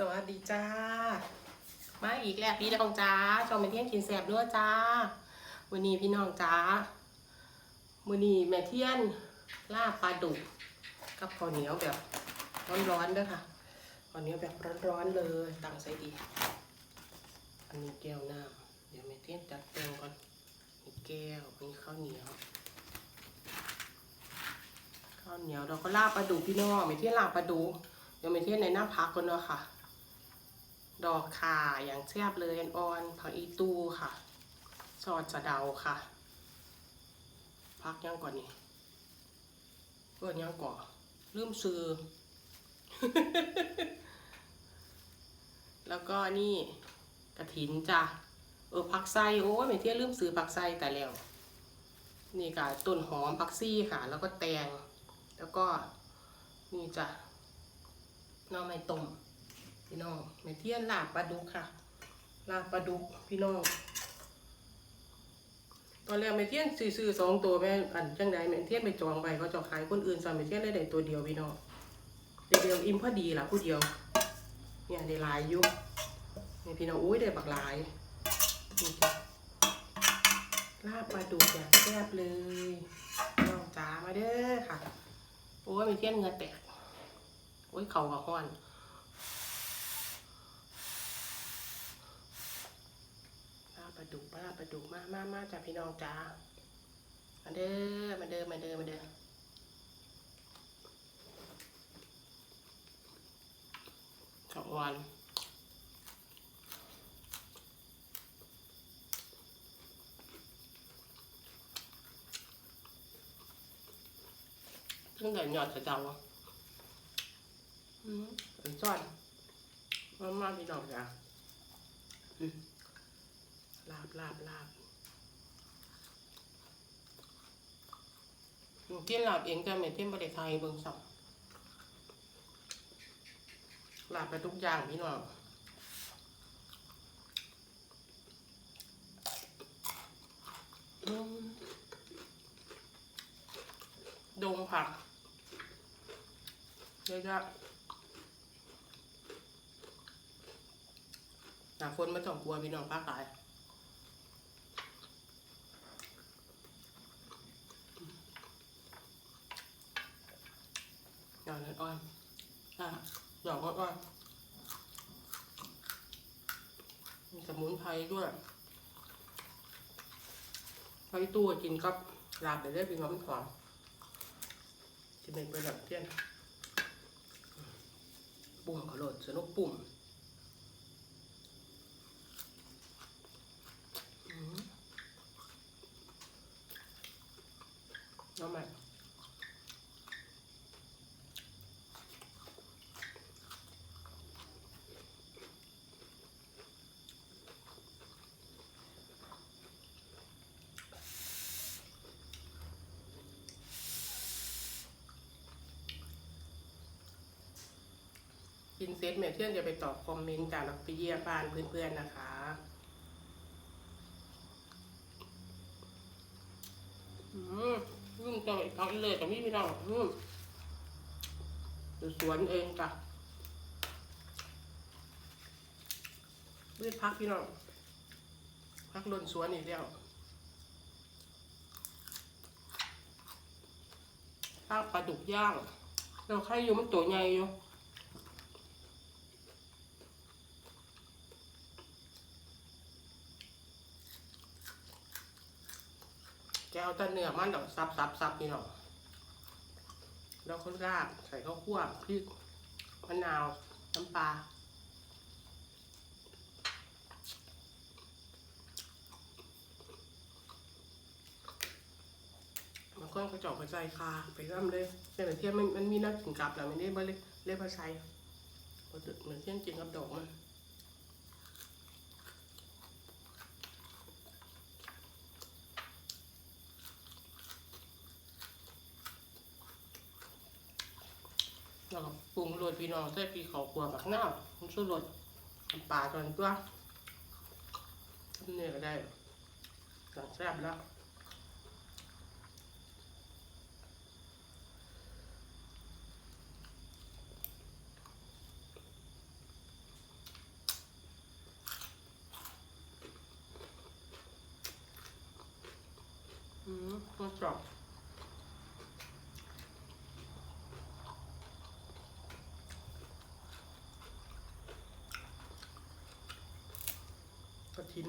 สวัสดีจ้า มาอีกแล้วพี่น้องจ้าชมเป็นเที่ยงกินแสบด้วยจ้าวันนี้พี่น้องจ้าวันนี้แม่เที่ยนลาบปลาดุกกับข้าวเหนียวแบบร้อนๆด้วยค่ะข้าวเหนียวแบบร้อนๆเลยตั้งใจดี อันนี้แก้วน้ำเดี๋ยวแม่เที่ยนจัดเต็มก่อนมีแก้วมีข้าวเหนียวข้าวเหนียวเราก็ลาบปลาดุกพี่น้องแม่เที่ยนลาบปลาดุกเดี๋ยวแม่เที่ยนในหน้าพักก่อนเนาะค่ะ ดอกข่าอย่างแซ่บเลยอ่อนผักอีตูค่ะซอสสะเดาค่ะพักยังก่อนนี่เปิดยังก่อนลืมซื้อ แล้วก็นี่กระถินจ้ะเออผักไส้โอ้ยไม่เที่ยลืมซื้อผักไส้แต่แล้ว นี่ค่ะต้นหอมผักซี่ค่ะ แล้วก็แตง แล้วก็นี่จ้ะน้องไม้ต้ม พี่น้องแม่เทียนลาบปลาดุกค่ะ ลาบปลาดุกพี่น้อง ตอนแรกแม่เทียนซื้อสองตัวแม่อันจังใดแม่เทียนไปจองไปเขาจะขายคนอื่นซะแม่เทียนได้ได้ตัวเดียวพี่น้องตัวเดียวอิ่มพอดีล่ะผู้เดียว เนี่ยได้หลายอยุนี่พี่น้องอุ้ยได้บักหลายลาบปลาดุกแบบแซ่บเลยน้องจ๋ามาเด้อค่ะโอ้ยแม่เทียนเงือแตกโอ้ยเข่ากับห้อน ลาปลาดุกปลาปลาดุกมามามาจ้ะพี่น้องจ้ามาเด้อมาเด้อมาเด้อมาเด้อสองวันซึ่งแต่หยอดจะเจ้าอะอืมเป็นจ้อนมามาพี่น้องจ้าลา บลาบลาบหนูเที่ยนลาบเองก็ไม่เที่ยนบริไทยเบิ่งสองลาบไปทุกอย่างพี่น้องดงผักเยอะๆหนาฝนมาต้องกลัวพี่น้องภาคใต้ หยอดน้ำอ้อยอะหยอดอ้อยมีสมุนไพรด้วยไพตู้กินกับลาบไปได้เป็นความหอมจะเป็นไปแบบเที่ยนปุ่มขอโหลดสนุกปุ่มินเซตเมทเที่ยงจะไปตอบคอมเมนต์จากนักไปเยี่ยมบ้านเพื่อนๆนะคะอืมยุ่งจังอีกเลยแต่ไม่มีเราอืมอยู่สวนเองจ้ะพืชพักพี่น้องพักลนสวนอีกแล้วข้าวปลาดุกย่างเราใครอยู่มันตัวใหญ่อยู่ เอาแต่เนื้อมันดอกซับซับซับนี่หรอกแล้วก็ราดใส่ข้าวคั่วพริกมะนาวน้ำปลาบางคนก็เจาะกระจายคาไปร่ำเลยแต่เหมือนเทียมมันมีนักกินกับแหละมันได้บ่เลยเรียกว่าใช้เหมือนเทียนกินกับดอกมัน แล้วก็ปรุงรสพี่น้องใส่พริข้าวคั่วบักน้าวผงชูรสปลาตอนตัวเนี่ยก็ได้สั่งแซ่บแล้วอืมก็，จ少？ กิน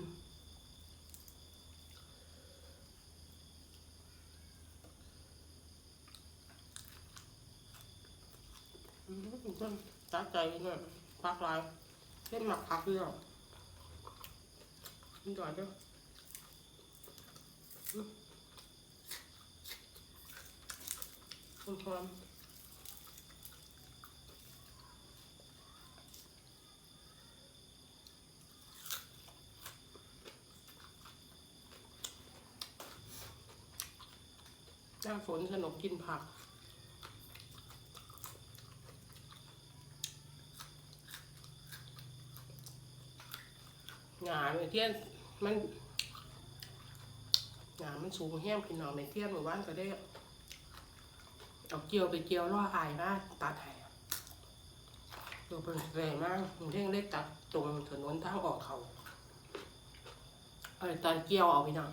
อืมเพิ่นจัดใจเนี่ยพักลายเล่นหมักพักเรื่องนี่ก่อนเด้ออืม จ้าฝนสนุกกินผัก หงาเมเทียนมันหงามันสูงแห้งพี่น้องเมเทียนหมู่บ้านก็ได้เอาเกี่ยวไปเกี่ยวล่ออายมากตัดแห่ตัวเป็นแรงมากเท่งได้ตัดตรงถนนทางออกเขาเออตอนเกี่ยวเอาพี่น้อ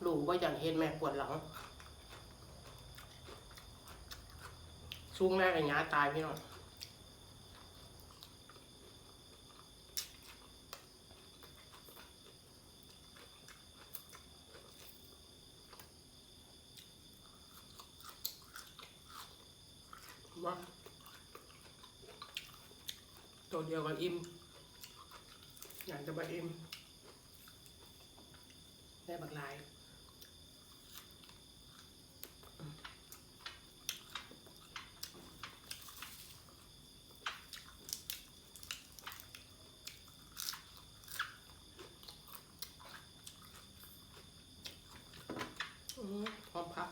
งรู้ว่าอย่างเห็นแม่ปวดหลังช่วงแรกไอ้หยาตายพี่น้องว่าตัวเดียวกันอิ่มอยากจะไปอิ่มได้บักลาย อืมหอมผัก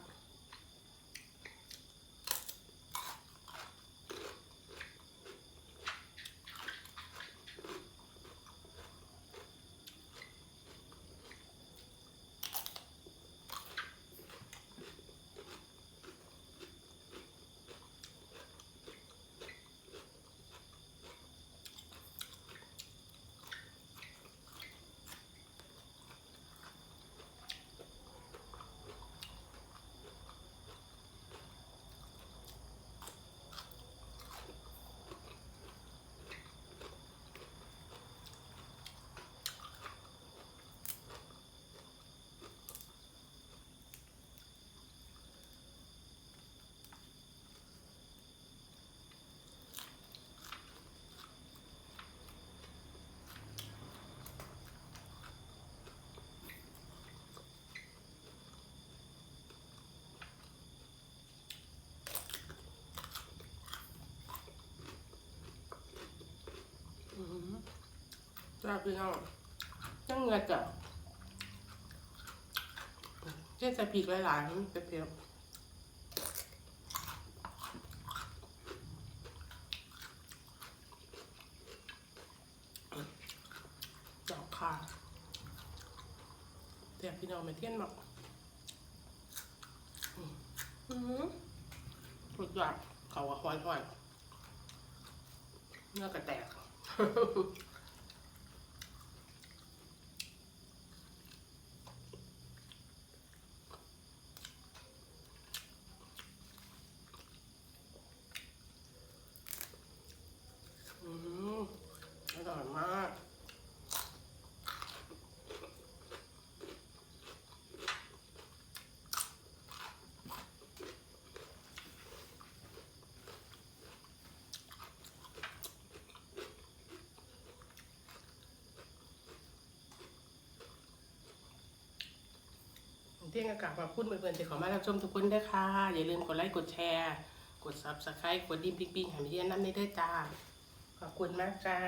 อืม จ้าพี่น้องจังเงือจ้ะเช่นใส่พริกหลายๆมันเปรี้ยวๆดอกคาแต่พี่น้องไม่เที่ยนหรอกอืมอืมสุดยอดเขาว่าห้อยๆเนื้อกระแตก อืมอร่อยมาก เที่ยงอากาศมาพูดเพื่อนๆจะขอมารับชมทุกคนด้วยค่ะ อย่าลืมกดไลค์กดแชร์ กดซับสไครต์กดดิ้มปิ๊งปิ๊งหามิเดียนน้ำในได้ด้วยจ้าขอบคุณมากจ้า